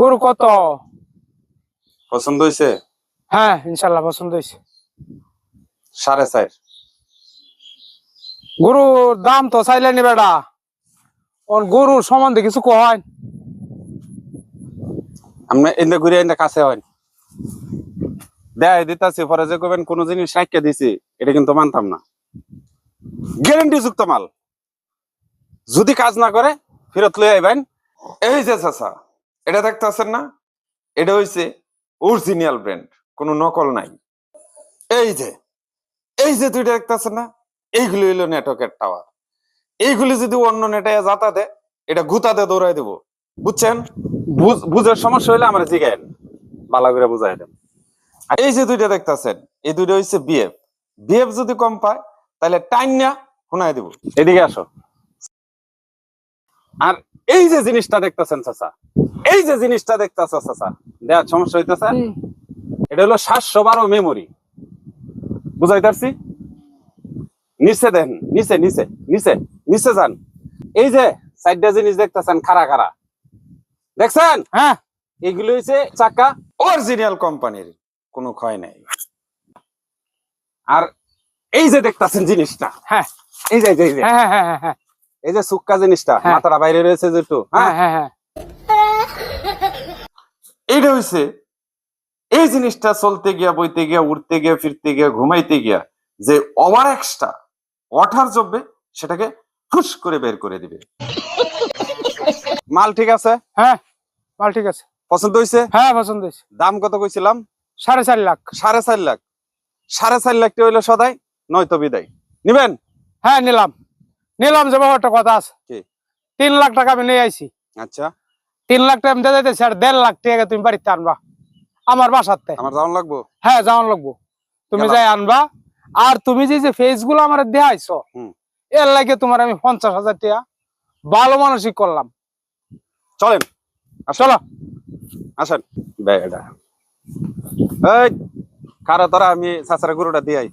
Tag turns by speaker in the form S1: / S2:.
S1: গরু কত?
S2: পছন্দ হয়েছে
S1: হ্যাঁ ইনশাল্লাহ পছন্দ হয়েছে
S2: সাড়ে চার।
S1: গরুর দাম তো চাইলেনি বেটা। ওর গরুর সম্বন্ধে কিছু কয়?
S2: আমরা এনে ঘুরে এনে কাছে হয়। দেয় দিতাছি পরে যে কবেন কোন জিনিস রাখিয়ে দিছি এটা কিন্তু মানতাম না। গ্যারেন্টি যুক্ত মাল। যদি কাজ না করে ফেরত লই আইবেন।
S3: এই যে চাচা এটা দেখতেছেন না? এটা হইছে অরিজিনাল ব্র্যান্ড কোনো নকল নাই। এই যে এই যে দুইটা দেখতেছেন না? এইগুলি হইল নেটওয়ার্কের টাওয়ার এইগুলি যদি অন্য নেটে যাতা দেয়, এটা গুতাতে দৌড়াই দেবো। বুঝছেন?
S2: বুঝ- বুঝার সমস্যা হইলে আমরা জিগায়েন ভালো করে বুঝাই দেন।
S3: আর এই যে দুইটা দেখতাছেন এই দুইটা হইছে বিএফ। বিএফ যদি কম পায়, তাহলে টাইম না শোনাই দেবো।
S2: এদিকে আসো। আর এই যে জিনিসটা দেখতেছেন চাচা এই যে জিনিসটা দেখতেছ চাচা দেওয়ার সমস্যা হইতেছে? এটা হলো সাতশো বারো মেমোরি বুঝাই পারছি নিচে দেন নিচে নিচে নিচে নিচে যান। এই যে চারটা জিনিস দেখতেছেন খারা খারা দেখছেন?
S1: হ্যাঁ।
S2: এগুলো হচ্ছে চাকা।
S3: অরিজিনাল কোম্পানির কোনো ক্ষয় নাই।
S2: আর এই যে দেখতেছেন জিনিসটা।
S1: হ্যাঁ।
S2: এই যে এই যে, এই যে।
S1: হ্যাঁ হ্যাঁ হ্যাঁ হ্যাঁ।
S2: এই যে সুক্কা জিনিসটা
S1: হ্যাঁ।
S2: মাথাটা বাইরে রয়েছে যেটু হ্যাঁ?
S1: হ্যাঁ হ্যাঁ
S3: এইটা হইছে এই জিনিসটা চলতে গিয়া বইতে গিয়া উঠতে গিয়া ফিরতে গিয়া ঘুমাইতে গিয়া যে ওভার এক্সট্রা ওঠার জমবে সেটাকে ফুস করে বের করে দিবে।
S2: মাল ঠিক আছে?
S1: হ্যাঁ মাল ঠিক আছে।
S2: পছন্দ হয়েছে
S1: হ্যাঁ পছন্দ হয়েছে
S2: দাম কত কইছিলাম?
S1: সাড়ে চার লাখ।
S2: সাড়ে চার লাখ। সাড়ে চার লাখ টাকা হইল সদাই নয়তো বিদায়। নিবেন?
S1: হ্যাঁ নিলাম। নিলাম যে বাবা একটা কথা আছে। তিন লাখ টাকা আমি নিয়ে আইছি।
S2: আচ্ছা।
S1: তিন লাখ টাকা আমি দিয়ে আর দেড় লাখ টাকা তুমি বাড়িতে আনবা। আমার বাসাতে
S2: আমার দাম লাগবো?
S1: হ্যাঁ যাওয়ান লাগবো। তুমি যাই আনবা আর তুমি যে যে ফেসগুলো আমার দেখাইছো
S2: হুম।
S1: এর লাগে তোমার আমি পঞ্চাশ হাজার টাকা ভালো মানসিক করলাম।
S2: চলেন
S1: চলো।
S2: আসেন। বে এটা এই কারও তারা আমি চাচারা গরুটা দিয়ে আই।